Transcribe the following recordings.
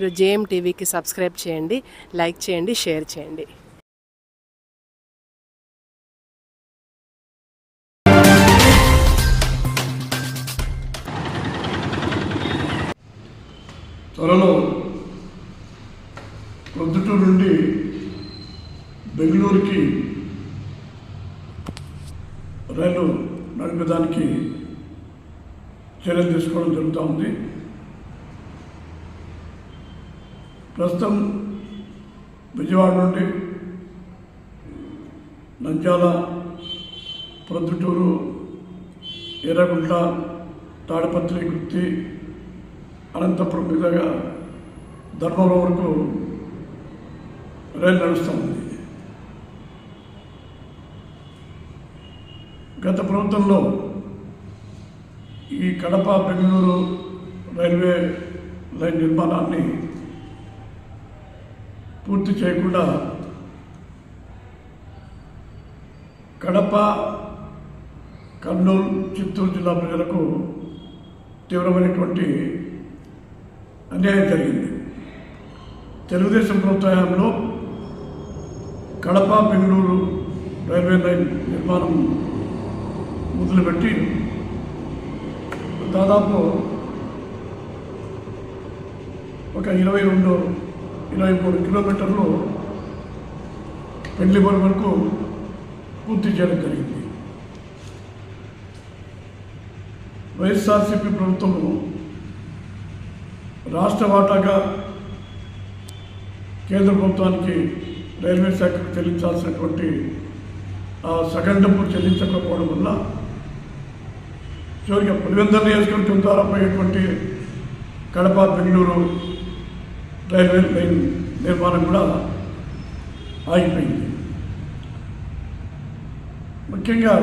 మీరు జేఎం టీవీకి సబ్స్క్రైబ్ చేయండి లైక్ చేయండి షేర్ చేయండి. త్వరలో ప్రొద్దుటూరు నుండి బెంగళూరుకి రైలు నడిపేదానికి చర్యలు తీసుకోవడం జరుగుతూ ఉంది. ప్రస్తుతం విజయవాడ నుండి నంద్యాల ప్రొద్దుటూరు ఎర్రగుంట తాడపత్రి గుర్తి అనంతపురం మీదుగా ధర్మవరం వరకు రైలు నడుస్తుంది గత ప్రభుత్వంలో ఈ కడప బెంగళూరు రైల్వే లైన్ నిర్మాణాన్ని పూర్తి చేయకుండా కడప కర్నూలు చిత్తూరు జిల్లా ప్రజలకు తీవ్రమైనటువంటి అన్యాయం జరిగింది. తెలుగుదేశం ప్రభుత్వంలో కడప బెంగళూరు రైల్వే లైన్ నిర్మాణం మొదలుపెట్టి దాదాపు ఒక ఇరవై రెండు ఇరవై మూడు కిలోమీటర్లు పెళ్ళిబడి వరకు పూర్తి చేయడం జరిగింది. వైఎస్ఆర్సీపీ ప్రభుత్వము రాష్ట్ర వాటాగా కేంద్ర ప్రభుత్వానికి రైల్వే శాఖకు చెల్లించాల్సినటువంటి ఆ సగం డబ్బు చెల్లించకపోవడం వల్ల చివరికి పులివెందల నియోజకవర్గం ద్వారా పోయేటువంటి కడప బెంగళూరు రైల్వే లైన్ నిర్మాణం కూడా ఆగిపోయింది. ముఖ్యంగా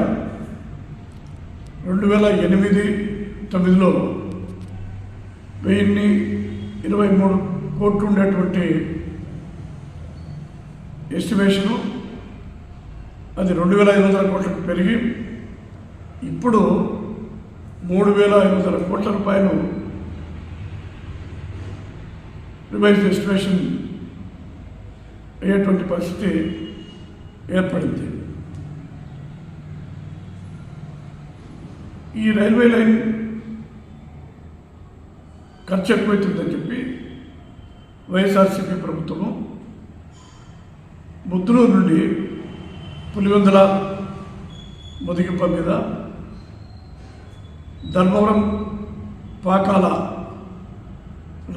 రెండు వేల ఎనిమిది తొమ్మిదిలో వెయ్యిన్ని ఇరవై మూడు కోట్లు ఉండేటువంటి ఎస్టిమేషను అది రెండు వేల ఐదు వందల కోట్లకు పెరిగి ఇప్పుడు మూడు వేల ఐదు వందల కోట్ల రూపాయలు రివైజ్ ఎస్టిమేషన్ అయ్యేటువంటి పరిస్థితి ఏర్పడింది. ఈ రైల్వే లైన్ ఖర్చు ఎక్కువైతుందని చెప్పి వైఎస్ఆర్సీపీ ప్రభుత్వము ముద్దులూరు నుండి పులివెందుల ముదిగింప మీద ధర్మవరం పాకాల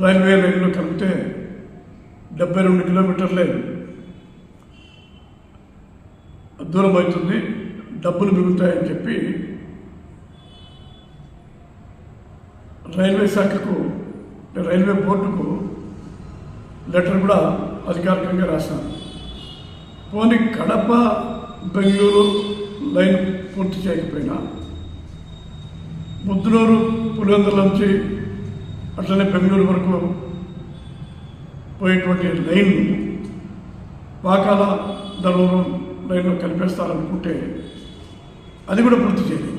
రైల్వే లైన్లో కలిపితే డెబ్బై రెండు కిలోమీటర్లే దూరం అవుతుంది డబ్బులు మిగులుతాయని చెప్పి రైల్వే శాఖకు రైల్వే బోర్డుకు లెటర్ కూడా అధికారికంగా రాశాను. పోనీ కడప బెంగళూరు లైన్ పూర్తి చేయకపోయినా ముద్దునూరు పులివెందుల నుంచి అట్లనే బెంగళూరు వరకు పోయేటువంటి లైన్ పాకాల ధర్మవరం లైన్లో కనిపిస్తారనుకుంటే అది కూడా పూర్తి చేయలేదు.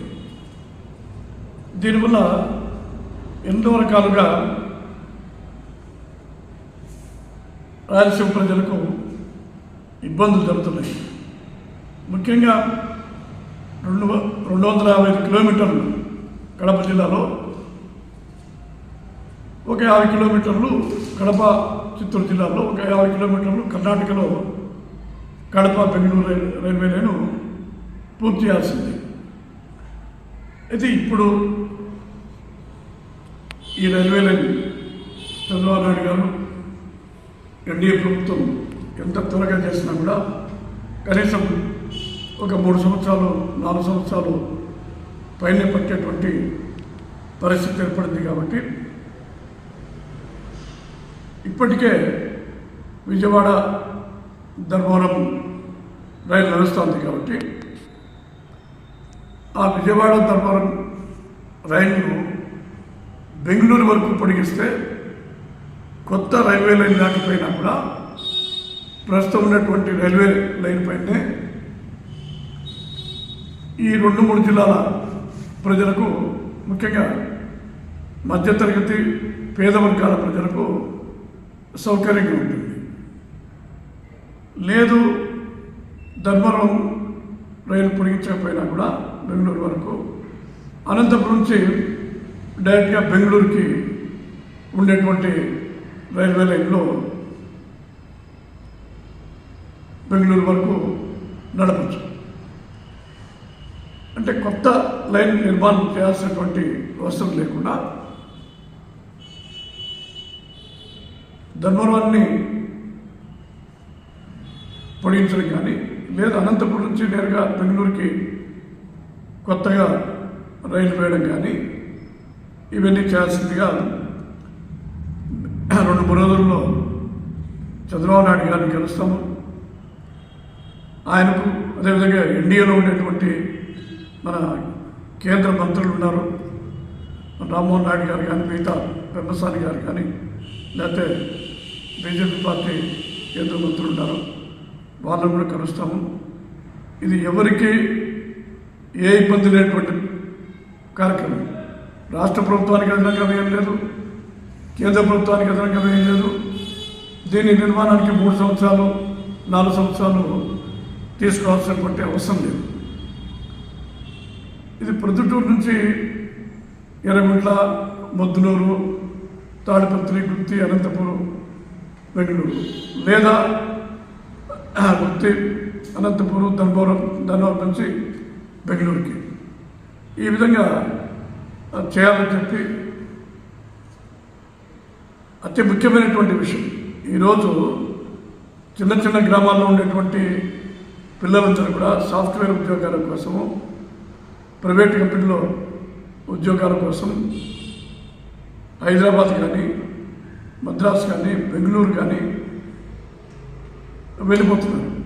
దీనివల్ల ఎన్నో రకాలుగా రాయలసీమ ప్రజలకు ఇబ్బందులు జరుగుతున్నాయి. ముఖ్యంగా రెండు వ- రెండు వందల యాభై ఐదు కిలోమీటర్లు కడప జిల్లాలో ఒక యాభై కిలోమీటర్లు కడప చిత్తూరు జిల్లాలో ఒక యాభై కిలోమీటర్లు కర్ణాటకలో కడప బెంగళూరు రైల్వే లైను పూర్తి చేయాల్సింది. అయితే ఇప్పుడు ఈ రైల్వే లైన్ చంద్రబాబు నాయుడు గారు ఎన్డీఏ ప్రభుత్వం ఎంత త్వరగా చేసినా కూడా కనీసం ఒక మూడు సంవత్సరాలు నాలుగు సంవత్సరాలు పైన పట్టేటువంటి పరిస్థితి ఏర్పడింది కాబట్టి ఇప్పటికే విజయవాడ ధర్మవరం రైలు నడుస్తుంది కాబట్టి ఆ విజయవాడ ధర్మవరం రైలు బెంగళూరు వరకు పొడిగిస్తే కొత్త రైల్వే లైన్ దాటిపోయినా కూడా ప్రస్తుతం ఉన్నటువంటి రైల్వే లైన్ పైనే ఈ రెండు మూడు జిల్లాల ప్రజలకు ముఖ్యంగా మధ్యతరగతి పేద వర్గాల ప్రజలకు సౌకర్యంగా ఉంటుంది. లేదు ధర్మవరం రైలు పొడిగించకపోయినా కూడా బెంగళూరు వరకు అనంతపురం నుంచి డైరెక్ట్గా బెంగళూరుకి ఉండేటువంటి రైల్వే లైన్లో బెంగళూరు వరకు నడపచ్చు. అంటే కొత్త లైన్ నిర్మాణం చేయాల్సినటువంటి అవసరం లేకుండా ధర్మవరాన్ని పొడిగించడం కానీ లేదా అనంతపురం నుంచి నేరుగా బెంగళూరుకి కొత్తగా రైలు వేయడం కానీ ఇవన్నీ చేయాల్సిందిగా రెండు మూడు రోజుల్లో చంద్రబాబు నాయుడు గారిని కలుస్తాము. ఆయనకు అదేవిధంగా ఎన్డీఏలో ఉండేటువంటి మన కేంద్ర మంత్రులు ఉన్నారు. రామ్మోహన్ నాయుడు గారు కానీ మిగతా పెమ్మసాని గారు కానీ లేకపోతే బీజేపీ పార్టీ కేంద్ర మంత్రులు ఉన్నారు. వాళ్ళని కూడా కలుస్తాము. ఇది ఎవరికి ఏ ఇబ్బంది లేనటువంటి కార్యక్రమం. రాష్ట్ర ప్రభుత్వానికి అదనంగా ఏం లేదు. కేంద్ర ప్రభుత్వానికి అదనంగా ఏం లేదు. దీని నిర్మాణానికి మూడు సంవత్సరాలు నాలుగు సంవత్సరాలు తీసుకోవాల్సినటువంటి అవసరం లేదు. ఇది ప్రొద్దుటూరు నుంచి ఎర్రగుంట్ల మొద్దునూరు తాడిపత్రి గుత్తి అనంతపురం బెంగళూరు లేదా గుత్తి అనంతపురం ధర్మవరం ధర్మవరం నుంచి బెంగళూరుకి. ఈ విధంగా చేయాలని చెప్పి అతి ముఖ్యమైనటువంటి విషయం. ఈరోజు చిన్న చిన్న గ్రామాల్లో ఉండేటువంటి పిల్లలందరూ కూడా సాఫ్ట్వేర్ ఉద్యోగాల కోసము ప్రైవేట్ కంపెనీలో ఉద్యోగాల కోసం హైదరాబాద్ కానీ మద్రాస్ కానీ బెంగళూరు కానీ వెళ్ళిపోతున్నారు.